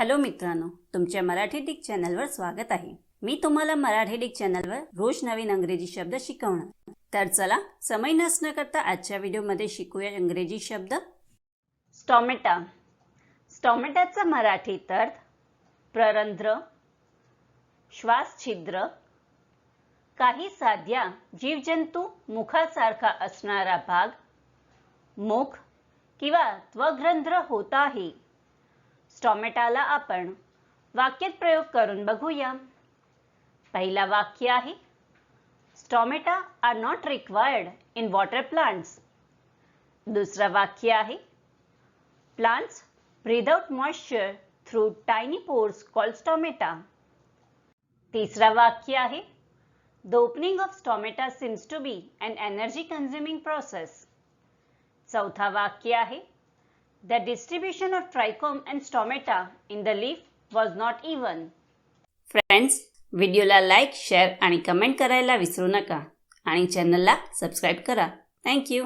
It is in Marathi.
हॅलो मित्रांनो तुमच्या मराठी डिक चॅनलवर स्वागत आहे. मी तुम्हाला मराठी डिक चॅनलवर रोज नवीन अंग्रेजी शब्द शिकवणार. तर चला समय नसणं करता आजच्या व्हिडिओमध्ये शिकूया इंग्रजी शब्द. स्टॉमेटा. स्टॉमेटाचा मराठीत अर्थ प्ररंध्र श्वास छिद्र काही साध्या जीवजंतू मुखासारखा असणारा भाग मुख किंवा त्वग्रंध्र होताही स्टॉमेटाला आपण वाक्यात प्रयोग करून बघूया. पहिला वाक्य आहे stomata are not required in water plants. दुसरं वाक्य आहे plants breathe out moisture through tiny pores call stomata तिसरा वाक्य आहे the opening of stomata seems to be an energy consuming process. चौथा वाक्य आहे The distribution of trichome and stomata in the leaf was not even. Friends व्हिडिओला लाईक शेअर आणि कमेंट करायला विसरू नका आणि चॅनलला सबस्क्राईब करा थँक्यू